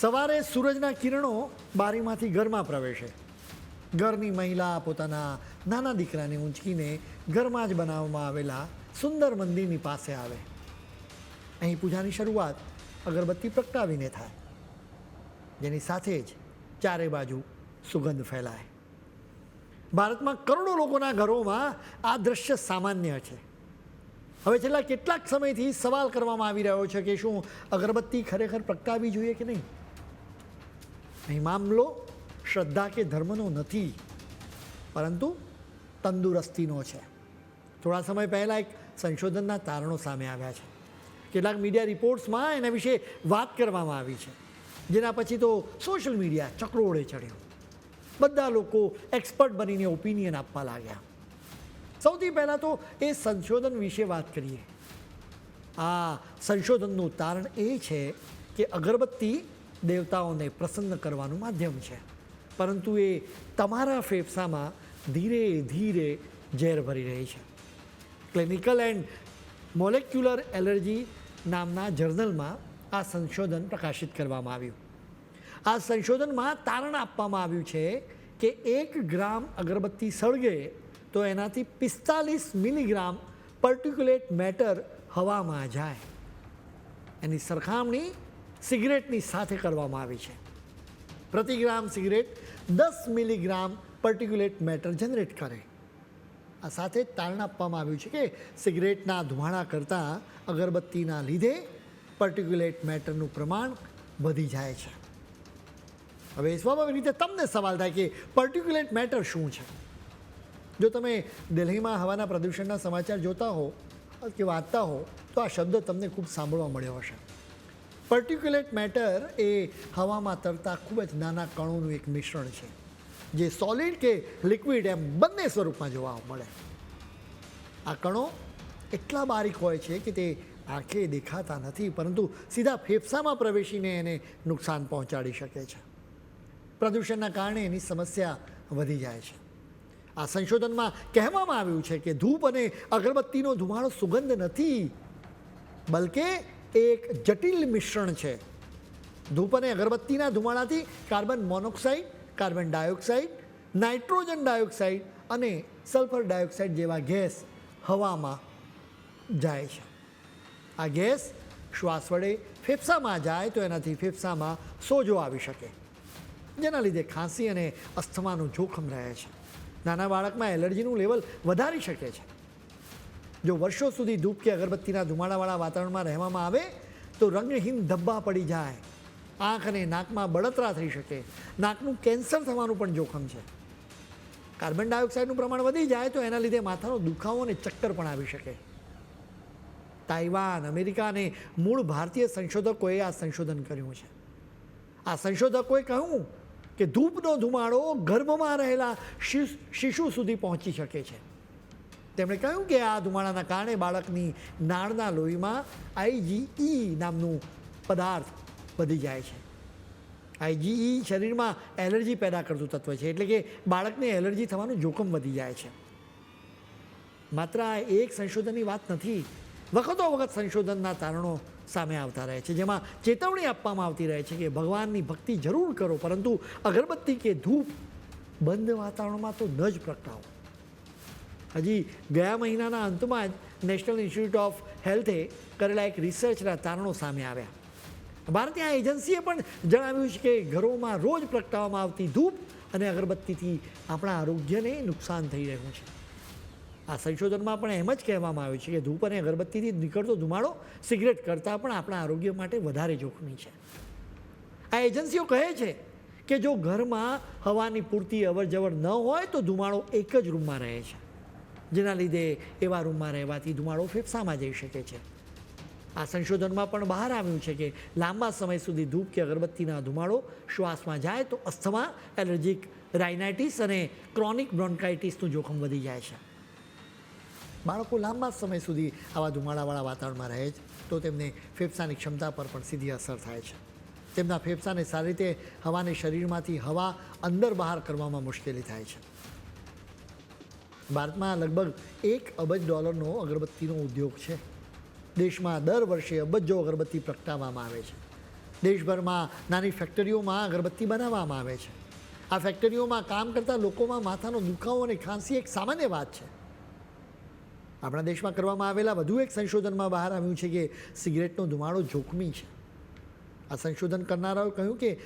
સવારે સૂરજના કિરણો બારીમાંથી ઘરમાં પ્રવેશે. ઘરની મહિલા પોતાના નાના દીકરાને ઊંચકીને ઘરમાં જ બનાવવામાં આવેલા સુંદર મંદિરની પાસે આવે. અહીં પૂજાની શરૂઆત અગરબત્તી પ્રગટાવીને થાય. જેની સાથે જ ચારે બાજુ સુગંધ ફેલાય. ભારતમાં કરોડો લોકોના ઘરોમાં આ દ્રશ્ય સામાન્ય છે. હવે છેલ્લા કેટલાક સમયથી સવાલ કરવામાં આવી રહ્યો છે કે શું અગરબત્તી ખરેખર પ્રગટાવી જોઈએ કે નહીં? અહીં મામલો શ્રદ્ધા કે ધર્મનો નથી, પરંતુ તંદુરસ્તીનો છે. થોડા સમય પહેલાં એક સંશોધનના તારણો સામે આવ્યા છે. કેટલાક મીડિયા રિપોર્ટ્સમાં એના વિશે વાત કરવામાં આવી છે. જેના પછી તો સોશિયલ મીડિયા ચક્રોળે ચડ્યો. બધા લોકો એક્સપર્ટ બનીને ઓપિનિયન આપવા લાગ્યા. સૌથી પહેલાં તો એ સંશોધન વિશે વાત કરીએ. આ સંશોધનનું તારણ એ છે કે અગરબત્તી દેવતાઓને પ્રસન્ન કરવાનું માધ્યમ છે. પરંતુ એ તમારા ફેફસામાં ધીરે ધીરે ઝેર ભરી રહી છે. ક્લિનિકલ એન્ડ મોલેક્યુલર એલર્જી નામના જર્નલમાં આ સંશોધન પ્રકાશિત કરવામાં આવ્યું. આ સંશોધનમાં તારણ આપવામાં આવ્યું છે કે એક ગ્રામ અગરબત્તી સળગે તો એનાથી પિસ્તાલીસ મિલીગ્રામ પર્ટિક્યુલેટ મેટર હવામાં જાય. એની સરખામણી સિગરેટની સાથે કરવામાં આવી છે. પ્રતિ ગ્રામ સિગરેટ દસ મિલીગ્રામ પર્ટિક્યુલેટ મેટર જનરેટ કરે. આ સાથે તારણ આપવામાં આવ્યું છે કે સિગરેટના ધુમાડા કરતાં અગરબત્તીના લીધે પર્ટિક્યુલેટ મેટરનું પ્રમાણ વધી જાય છે. હવે સ્વાભાવિક રીતે તમને સવાલ થાય કે પર્ટિક્યુલેટ મેટર શું છે? જો તમે દિલ્હીમાં હવાના પ્રદૂષણના સમાચાર જોતા હો કે વાંચતા હો, તો આ શબ્દ તમને ખૂબ સાંભળવા મળ્યો હશે. પર્ટિક્યુલેટ મેટર એ હવામાં તરતા ખૂબ જ નાના કણોનું એક મિશ્રણ છે, જે સોલિડ કે લિક્વિડ એમ બંને સ્વરૂપમાં જોવા મળે. આ કણો એટલા બારીક હોય છે કે તે આંખે દેખાતા નથી, પરંતુ સીધા ફેફસામાં પ્રવેશીને એને નુકસાન પહોંચાડી શકે છે. પ્રદૂષણના કારણે એની સમસ્યા વધી જાય છે. આ સંશોધનમાં કહેવામાં આવ્યું છે કે ધૂપ અને અગરબત્તીનો ધુમાડો સુગંધ નથી, બલકે એક જટિલ મિશ્રણ છે. ધૂપ અને અગરબત્તીના ધુમાડાથી carbon monoxide, carbon dioxide, nitrogen dioxide અને સલ્ફર ડાયોક્સાઇડ જેવા ગેસ હવામાં જાય છે. આ ગેસ શ્વાસ વડે ફેફસામાં જાય તો એનાથી ફેફસામાં સોજો આવી શકે, જેના લીધે ખાંસી અને અસ્થમાનું જોખમ રહે છે. નાના બાળકમાં એલર્જીનું લેવલ વધારી શકે છે. જો વર્ષો સુધી ધૂપ કે અગરબત્તીના ધુમાડાવાળા વાતાવરણમાં રહેવામાં આવે, તો રંગહીન ધબ્બા પડી જાય. આંખ અને નાકમાં બળતરા થઈ શકે. નાકનું કેન્સર થવાનું પણ જોખમ છે. કાર્બન ડાયોક્સાઇડનું પ્રમાણ વધી જાય તો એના લીધે માથાનો દુખાવો અને ચક્કર પણ આવી શકે. તાઇવાન, અમેરિકા અને મૂળ ભારતીય સંશોધકોએ આ સંશોધન કર્યું છે. આ સંશોધકોએ કહ્યું કે ધૂપનો ધુમાડો ગર્ભમાં રહેલા શિશ- સુધી પહોંચી શકે છે. તેમણે કહ્યું કે આ ધુમાડાના કારણે બાળકની નાળના લોહીમાં આઈજીઈ નામનું પદાર્થ વધી જાય છે. આઈજીઈ શરીરમાં એલર્જી પેદા કરતું તત્વ છે, એટલે કે બાળકને એલર્જી થવાનું જોખમ વધી જાય છે. માત્ર આ એક સંશોધનની વાત નથી, વખતો વખત સંશોધનના તારણો સામે આવતા રહે છે, જેમાં ચેતવણી આપવામાં આવતી રહે છે કે ભગવાનની ભક્તિ જરૂર કરો, પરંતુ અગરબત્તી કે ધૂપ બંધ વાતાવરણમાં તો ન જ પ્રગટાવો. હજી ગયા મહિનાના અંતમાં જ નેશનલ ઇન્સ્ટિટ્યૂટ ઓફ હેલ્થે કરેલા એક રિસર્ચના તારણો સામે આવ્યા. ભારતીય એજન્સીએ પણ જણાવ્યું છે કે ઘરોમાં રોજ પ્રગટાવવામાં આવતી ધૂપ અને અગરબત્તીથી આપણા આરોગ્યને નુકસાન થઈ રહ્યું છે. આ સંશોધનમાં પણ એમ જ કહેવામાં આવ્યું છે કે ધૂપ અને અગરબત્તીથી નીકળતો ધુમાડો સિગરેટ કરતાં પણ આપણા આરોગ્ય માટે વધારે જોખમી છે. આ એજન્સીઓ કહે છે કે જો ઘરમાં હવાની પૂરતી અવરજવર ન હોય તો ધુમાડો એક જ રૂમમાં રહે છે. જેના લીધે એવા રૂમમાં રહેવાથી ધુમાડો ફેફસામાં જઈ શકે છે. આ સંશોધનમાં પણ બહાર આવ્યું છે કે લાંબા સમય સુધી ધૂપ કે અગરબત્તીના ધુમાડો શ્વાસમાં જાય તો અસ્થમા, એલર્જીક રાઇનાઇટિસ અને ક્રોનિક બ્રોન્કાઇટિસનું જોખમ વધી જાય છે. બાળકો લાંબા સમય સુધી આવા ધુમાડાવાળા વાતાવરણમાં રહે છે તો તેમને ફેફસાની ક્ષમતા પર પણ સીધી અસર થાય છે. તેમના ફેફસાને સારી રીતે હવાને શરીરમાંથી હવા અંદર બહાર કરવામાં મુશ્કેલી થાય છે. ભારતમાં લગભગ એક અબજ ડોલરનો અગરબત્તીનો ઉદ્યોગ છે. દેશમાં દર વર્ષે અબજો અગરબત્તી પ્રગટાવવામાં આવે છે. દેશભરમાં નાની ફેક્ટરીઓમાં અગરબત્તી બનાવવામાં આવે છે. આ ફેક્ટરીઓમાં કામ કરતા લોકોમાં માથાનો દુખાવો અને ખાંસી એક સામાન્ય વાત છે. આપણા દેશમાં કરવામાં આવેલા વધુ એક સંશોધનમાં બહાર આવ્યું છે કે સિગરેટનો ધુમાડો જોખમી છે. આ સંશોધન કરનારાઓએ કહ્યું કે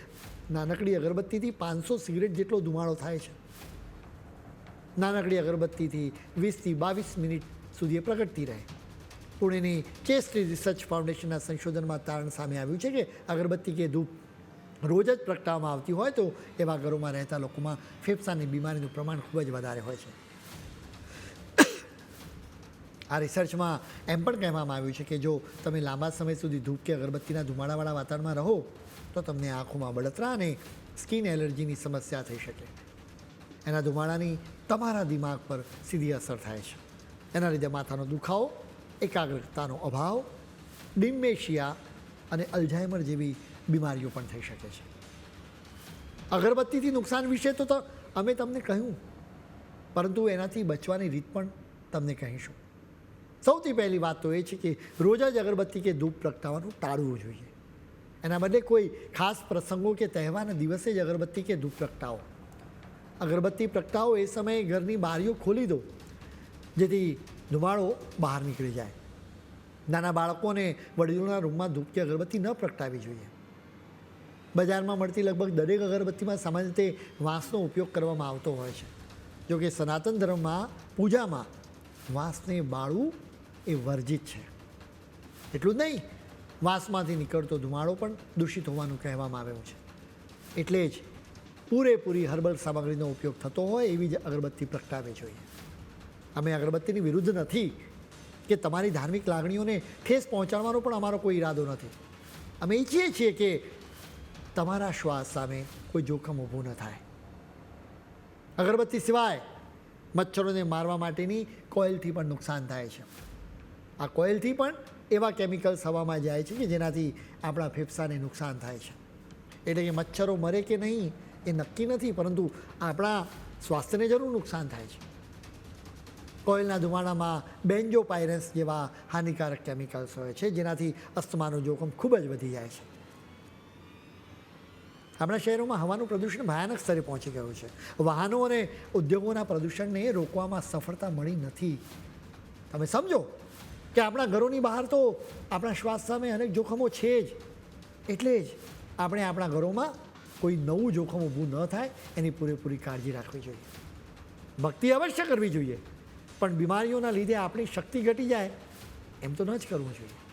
નાનકડી અગરબત્તીથી પાંચસો સિગરેટ જેટલો ધુમાડો થાય છે. નાનકડી અગરબત્તીથી વીસથી બાવીસ મિનિટ સુધી એ પ્રગટતી રહે. પુણેની ચેસ્ટ રિસર્ચ ફાઉન્ડેશનના સંશોધનમાં તારણ સામે આવ્યું છે કે અગરબત્તી કે ધૂપ રોજ જ પ્રગટાવવામાં આવતી હોય તો એવા ઘરોમાં રહેતા લોકોમાં ફેફસાની બીમારીનું પ્રમાણ ખૂબ જ વધારે હોય છે. આ રિસર્ચમાં એમ પણ કહેવામાં આવ્યું છે કે જો તમે લાંબા સમય સુધી ધૂપ કે અગરબત્તીના ધુમાડાવાળા વાતાવરણમાં રહો, તો તમને આંખોમાં બળતરા અને સ્કિન એલર્જીની સમસ્યા થઈ શકે. એના ધુમાડાની તમારા દિમાગ પર સીધી અસર થાય છે. એના લીધે માથાનો દુખાવો, એકાગ્રતાનો અભાવ, ડિમેશિયા અને અલ્ઝાઇમર જેવી બીમારીઓ પણ થઈ શકે છે. અગરબત્તીથી નુકસાન વિશે તો તો અમે તમને કહ્યું, પરંતુ એનાથી બચવાની રીત પણ તમને કહીશું. સૌથી પહેલી વાત તો એ છે કે રોજ જ અગરબત્તી કે ધૂપ પ્રગટાવવાનું ટાળવું જોઈએ. એના બદલે કોઈ ખાસ પ્રસંગો કે તહેવારના દિવસે જ અગરબત્તી કે ધૂપ પ્રગટાવો. અગરબત્તી પ્રગટાવો એ સમયે ઘરની બારીઓ ખોલી દો, જેથી ધુમાડો બહાર નીકળી જાય. નાના બાળકોને વડીલોના રૂમમાં ધૂપ કે અગરબત્તી ન પ્રગટાવી જોઈએ. બજારમાં મળતી લગભગ દરેક અગરબત્તીમાં સામાન્ય રીતે વાંસનો ઉપયોગ કરવામાં આવતો હોય છે. જોકે સનાતન ધર્મમાં પૂજામાં વાંસને બાળવું એ વર્જિત છે. એટલું જ નહીં, વાંસમાંથી નીકળતો ધુમાડો પણ દૂષિત હોવાનું કહેવામાં આવ્યું છે. એટલે જ પૂરેપૂરી હર્બલ સામગ્રીનો ઉપયોગ થતો હોય એવી જ અગરબત્તી પ્રગટાવવી જોઈએ અમે અગરબત્તીની વિરુદ્ધ નથી કે તમારી ધાર્મિક લાગણીઓને ઠેસ પહોંચાડવાનો પણ અમારો કોઈ ઈરાદો નથી. અમે ઈચ્છીએ છીએ કે તમારા શ્વાસ સામે કોઈ જોખમ ઊભું ન થાય. અગરબત્તી સિવાય મચ્છરોને મારવા માટેની કોઇલથી પણ નુકસાન થાય છે. આ કોઇલથી પણ એવા કેમિકલ્સ હવામાં જાય છે કે જેનાથી આપણા ફેફસાને નુકસાન થાય છે. એટલે કે મચ્છરો મરે કે નહીં એ નક્કી નથી, પરંતુ આપણા સ્વાસ્થ્યને જરૂર નુકસાન થાય છે. કોઇલના ધુમાડામાં બેન્જો બેન્જોપાયરન્સ જેવા હાનિકારક કેમિકલ્સ હોય છે, જેનાથી અસ્થમાનું જોખમ ખૂબ જ વધી જાય છે. આપણા શહેરોમાં હવાનું પ્રદૂષણ ભયાનક સ્તરે પહોંચી ગયું છે. વાહનો અને ઉદ્યોગોના પ્રદૂષણને રોકવામાં સફળતા મળી નથી. તમે સમજો કે આપણા ઘરોની બહાર તો આપણા શ્વાસ સામે અનેક જોખમો છે જ. એટલે જ આપણે આપણા ઘરોમાં કોઈ નવું જોખમ ઊભું ન થાય, એની પૂરેપૂરી કાળજી રાખવી જોઈએ. ભક્તિ અવશ્ય કરવી જોઈએ. પણ બીમારીઓના લીધે આપણી શક્તિ ઘટી જાય, એમ તો ન જ કરવું જોઈએ.